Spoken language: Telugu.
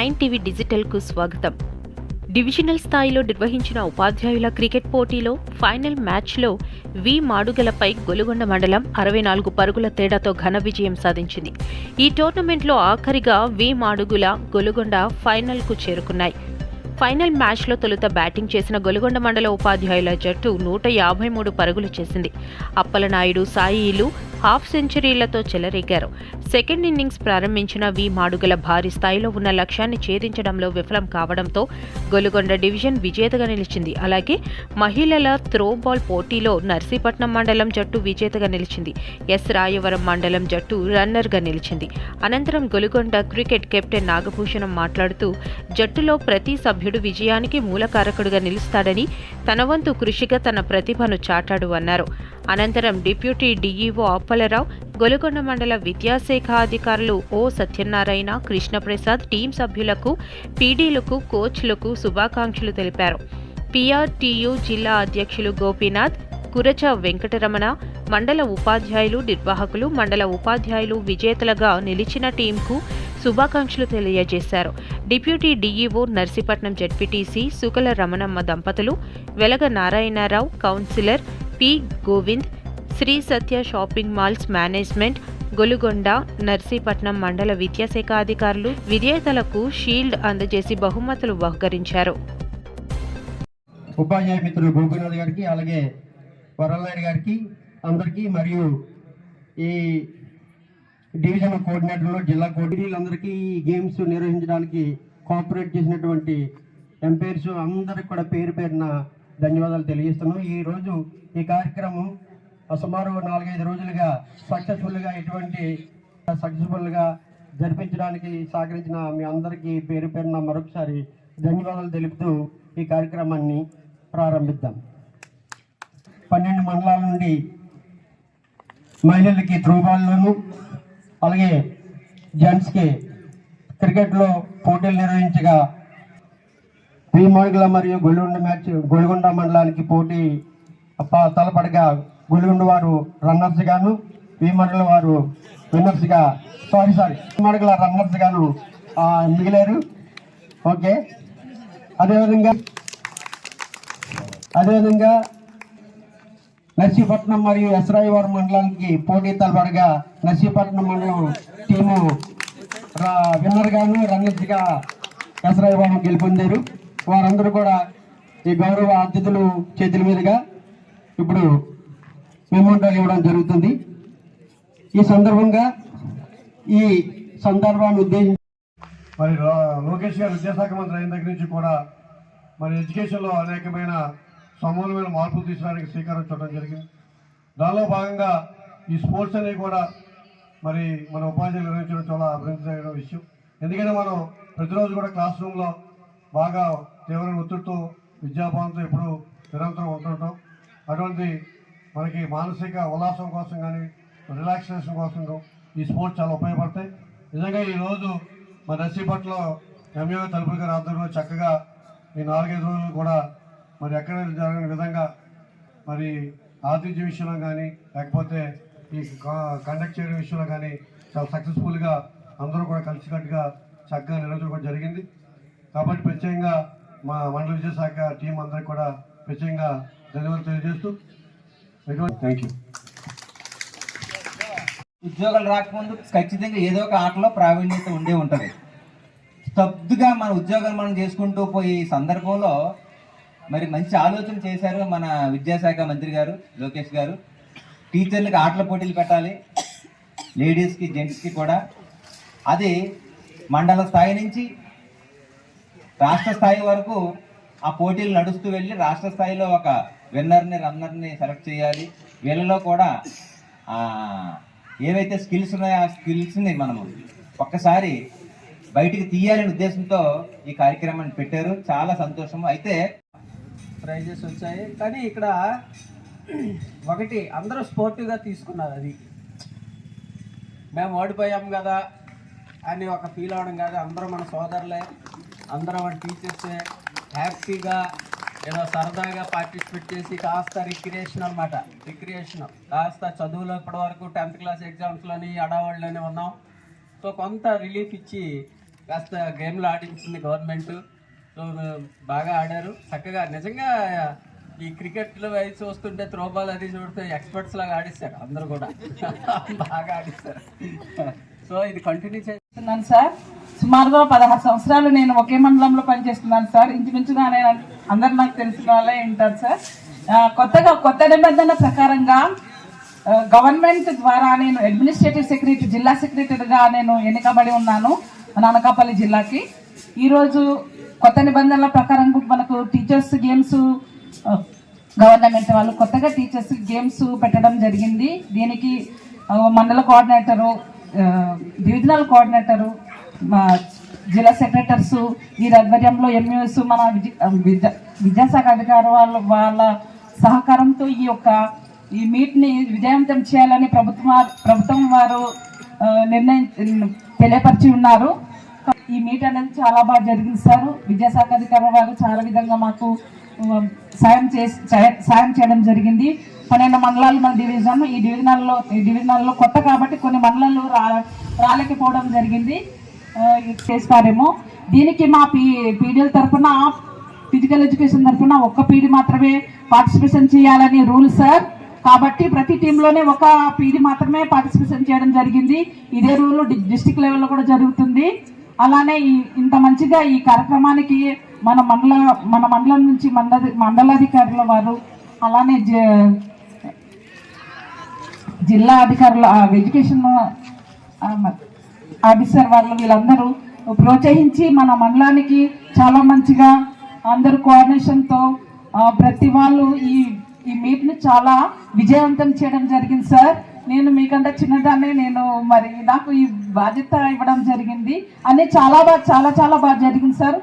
నైన్ టీవీ డిజిటల్కు స్వాగతం. డివిజనల్ స్థాయిలో నిర్వహించిన ఉపాధ్యాయుల క్రికెట్ పోటీలో ఫైనల్ మ్యాచ్లో వి మాడుగలపై గొలుగొండ మండలం అరవై నాలుగు పరుగుల తేడాతో ఘన విజయం సాధించింది. ఈ టోర్నమెంట్లో ఆఖరిగా వి మాడుగుల గొలుగొండ ఫైనల్కు చేరుకున్నాయి. ఫైనల్ మ్యాచ్లో తొలుత బ్యాటింగ్ చేసిన గొలుగొండ మండల ఉపాధ్యాయుల జట్టు నూట యాభై మూడు పరుగులు చేసింది. అప్పలనాయుడు సాయిలు హాఫ్ సెంచరీలతో చెలరేగారు. సెకండ్ ఇన్నింగ్స్ ప్రారంభించిన వి మాడుగల భారీ స్థాయిలో ఉన్న లక్ష్యాన్ని ఛేదించడంలో విఫలం కావడంతో గొలుగొండ డివిజన్ విజేతగా నిలిచింది. అలాగే మహిళల త్రోబాల్ పోటీలో నర్సీపట్నం మండలం జట్టు విజేతగా నిలిచింది. ఎస్ రాయవరం మండలం జట్టు రన్నర్గా నిలిచింది. అనంతరం గొలుగొండ క్రికెట్ కెప్టెన్ నాగభూషణం మాట్లాడుతూ జట్టులో ప్రతి సభ్యుడు విజయానికి మూలకారకుడుగా నిలుస్తాడని తన వంతు కృషిగా తన ప్రతిభను చాటాడు అన్నారు. అనంతరం డిప్యూటీ డీఈఓ అప్పలరావు గొలుగొండ మండల విద్యాశాఖ అధికారులు ఓ సత్యనారాయణ కృష్ణప్రసాద్ టీం సభ్యులకు పీడీలకు కోచ్లకు శుభాకాంక్షలు తెలిపారు. పిఆర్టీయు జిల్లా అధ్యక్షులు గోపీనాథ్ కురచ వెంకటరమణ మండల ఉపాధ్యాయులు నిర్వాహకులు మండల ఉపాధ్యాయులు విజేతలుగా నిలిచిన టీంకు శుభాకాంక్షలు తెలియజేశారు. Deputy DEO Narsipatnam ZPTC Sukala Ramanamma దంపతులు Velaga Narayanarao councillor P. Govind Shri Satya shopping malls management Golugonda Narsipatnam మండల విద్యాశాఖ అధికారులు విజేతలకు షీల్డ్ అందజేసి బహుమతులు బహుకరించారు. ఉపాధ్యాయ మిత్రులు గోపినాథ్ గారికి అలాగే వరలనాయుడు గారికి అందరికీ మరియు ఈ డివిజన్ కోఆర్డినేటర్లు జిల్లా కోఆర్డినేటర్లందరికీ ఈ గేమ్స్ నిర్వహించడానికి కోఆపరేట్ చేసినటువంటి ఎంపైర్స్ అందరికి కూడా పేరు పేరున ధన్యవాదాలు తెలియజేస్తున్నాం ఈ రోజు ఈ కార్యక్రమం సుమారు నాలుగైదు రోజులుగా సక్సెస్ఫుల్గా ఎటువంటి సక్సెస్ఫుల్గా జరిపించడానికి సహకరించిన మీ అందరికీ పేరు పేరున మరొకసారి ధన్యవాదాలు తెలుపుతూ ఈ కార్యక్రమాన్ని ప్రారంభిద్దాం. పన్నెండు మండలాల నుండి మహిళలకి త్రోబాల్లోనూ అలాగే జెంట్స్కి క్రికెట్లో పోటీలు నిర్వహించగా భీమాడుగుల మరియు గొల్గొండ మ్యాచ్ గొల్గొండ మండలానికి పోటీ తలపడగా గొల్గొండ వారు రన్నర్స్ గాను భీమడుగుల వారు విన్నర్స్గా సారీ సారీ భీమడుగుల రన్నర్స్ గాను మిగిలేరు మిగిలారు. ఓకే. అదేవిధంగా అదేవిధంగా నర్సీపట్నం మరియు ఎస్రాయివారం మండలానికి పోటీ తలపడగా నర్సీపట్నం మండలం టీము విన్నర్గాను విన్నర్ గాను రన్నర్స్గా ఎస్రాయివారం గెలుపొందారు. వారందరూ కూడా ఈ గౌరవ అతిథులు చేతుల మీదుగా ఇప్పుడు మెమోండాలు ఇవ్వడం జరుగుతుంది. ఈ సందర్భంగా ఈ సందర్భాన్ని ఉద్దేశించి మరి లోకేష్ గారు విద్యాశాఖ మంత్రి అయిన దగ్గర నుంచి కూడా మరి ఎడ్యుకేషన్లో అనేకమైన సమూలమైన మార్పులు తీసుకోవడానికి శ్రీకారం చుట్టడం జరిగింది. దానిలో భాగంగా ఈ స్పోర్ట్స్ అనేవి కూడా మరి మన ఉపాధ్యాయులు నిర్వహించడం చాలా అభివృద్ధి విషయం. ఎందుకంటే మనం ప్రతిరోజు కూడా క్లాస్ రూమ్లో బాగా తీవ్రమైన ఒత్తిడితో విద్యాభావంతో ఇప్పుడు నిరంతరం ఉంటుంటాం. అటువంటి మనకి మానసిక ఉల్లాసం కోసం కానీ రిలాక్సేషన్ కోసం ఈ స్పోర్ట్స్ చాలా ఉపయోగపడతాయి. నిజంగా ఈరోజు మన నర్సీపట్నంలో ఎంఏ తలుపుల గారి ఆధ్వర్యంలో చక్కగా ఈ నాలుగైదు రోజులు కూడా మరి ఎక్కడ జరగని విధంగా మరి ఆతిథ్య విషయంలో కానీ లేకపోతే ఈ కండక్ట్ చేయడం విషయంలో కానీ చాలా సక్సెస్ఫుల్గా అందరూ కూడా కలిసికట్టుగా చక్కగా నిర్వహించడం జరిగింది. కాబట్టి ప్రత్యేకంగా మా మండల విద్యాశాఖ టీం అందరికి కూడా ప్రత్యేకంగా ధన్యవాదాలు తెలియజేస్తూ థ్యాంక్ యూ ఉద్యోగాలు రాకముందు ఖచ్చితంగా ఏదో ఒక ఆటలో ప్రావీణ్యత ఉండే ఉంటుంది. స్తబ్దుగా మన ఉద్యోగాలు మనం చేసుకుంటూ పోయే సందర్భంలో మరి మంచి ఆలోచన చేశారు మన విద్యాశాఖ మంత్రి గారు లోకేష్ గారు. టీచర్లకు ఆటల పోటీలు పెట్టాలి. లేడీస్కి జెంట్స్కి కూడా. అది మండల స్థాయి నుంచి రాష్ట్ర స్థాయి వరకు ఆ పోటీలు నడుస్తూ వెళ్ళి రాష్ట్ర స్థాయిలో ఒక విన్నర్ని రన్నర్ని సెలెక్ట్ చేయాలి. వీళ్ళలో కూడా ఏవైతే స్కిల్స్ ఉన్నాయో ఆ స్కిల్స్ని మనము ఒక్కసారి బయటికి తీయాలనే ఉద్దేశంతో ఈ కార్యక్రమాన్ని పెట్టారు. చాలా సంతోషం. అయితే ప్రైజెస్ వచ్చాయి. కానీ ఇక్కడ ఒకటి అందరూ స్పోర్టివ్గా తీసుకున్నారు అది. మేము ఓడిపోయాం కదా అని ఒక ఫీల్ అవడం కాదు. అందరూ మన సోదరులే. అందరం టీచర్స్ టీచర్సే హ్యాపీగా ఏదో సరదాగా పార్టిసిపేట్ చేసి కాస్త రిక్రియేషన్ అనమాట రిక్రియేషన్ కాస్త చదువులో ఇప్పటి వరకు టెన్త్ క్లాస్ ఎగ్జామ్స్లోని అడావాళ్ళలోనే ఉన్నాం. సో కొంత రిలీఫ్ ఇచ్చి కాస్త గేమ్లు ఆడించింది గవర్నమెంట్ సో బాగా ఆడారు. చక్కగా నిజంగా ఈ క్రికెట్లో అవి చూస్తుంటే త్రోబాల్ అది చూస్తే ఎక్స్పర్ట్స్ లాగా ఆడిస్తారు అందరూ కూడా. బాగా ఆడిస్తారు. సో ఇది కంటిన్యూ చే చేస్తున్నాను సార్. సుమారుగా పదహారు సంవత్సరాలు నేను ఒకే మండలంలో పనిచేస్తున్నాను సార్. ఇంచుమించుగా నేను అందరు నాకు తెలిసిన వాళ్ళే ఉంటారు సార్. కొత్తగా కొత్త నిబంధన ప్రకారంగా గవర్నమెంట్ ద్వారా నేను అడ్మినిస్ట్రేటివ్ సెక్రటరీ జిల్లా సెక్రటరీగా నేను ఎన్నికబడి ఉన్నాను మన అనకాపల్లి జిల్లాకి. ఈరోజు కొత్త నిబంధనల ప్రకారం మనకు టీచర్స్ గేమ్స్ గవర్నమెంట్ వాళ్ళు కొత్తగా టీచర్స్ గేమ్స్ పెట్టడం జరిగింది. దీనికి మండల కోఆర్డినేటరు డివిజనల్ కోఆర్డినేటరు మా జిల్లా సెక్రటర్స్ వీరి ఆధ్వర్యంలో ఎంయూఎస్ మన విద్య విద్యా విద్యాశాఖ అధికారులు వాళ్ళ వాళ్ళ సహకారంతో ఈ యొక్క ఈ మీట్ని విజయవంతం చేయాలని ప్రభుత్వం ప్రభుత్వం వారు నిర్ణయం తెలియపరిచి ఉన్నారు. ఈ మీట్ అనేది చాలా బాగా జరిగింది సార్. విద్యాశాఖ అధికారుల వారు చాలా విధంగా మాకు సాయం చేసి సాయం- చేయడం జరిగింది. పన్నెండు మండలాలు మన డివిజన్ ఈ డివిజనల్లో ఈ డివిజనల్లో కొత్త కాబట్టి కొన్ని మండలాలు రా రాలేకపోవడం జరిగింది. చేస్తారేమో. దీనికి మా పీ పీడిఎల్ తరఫున ఫిజికల్ ఎడ్యుకేషన్ తరఫున ఒక్క పీడి మాత్రమే పార్టిసిపేషన్ చేయాలని రూల్ సార్. కాబట్టి ప్రతి టీంలోనే ఒక పీడి మాత్రమే పార్టిసిపేషన్ చేయడం జరిగింది. ఇదే రూల్ డిస్టిక్ లెవెల్లో కూడా జరుగుతుంది. అలానే ఇంత మంచిగా ఈ కార్యక్రమానికి మన మండల మన మండలం నుంచి మండల మండలాధికారుల వారు అలానే జ- జిల్లా అధికారుల ఎడ్యుకేషన్ ఆఫీసర్ వాళ్ళు వీళ్ళందరూ ప్రోత్సహించి మన మండలానికి చాలా మంచిగా అందరూ కోఆర్డినేషన్తో ప్రతి వాళ్ళు ఈ ఈ మీట్ని చాలా విజయవంతం చేయడం జరిగింది సార్. నేను మీకంటే చిన్నదాన్ని నేను మరి నాకు ఈ బాధ్యత ఇవ్వడం జరిగింది అనే చాలా బాగా చాలా చాలా బాగా జరిగింది సార్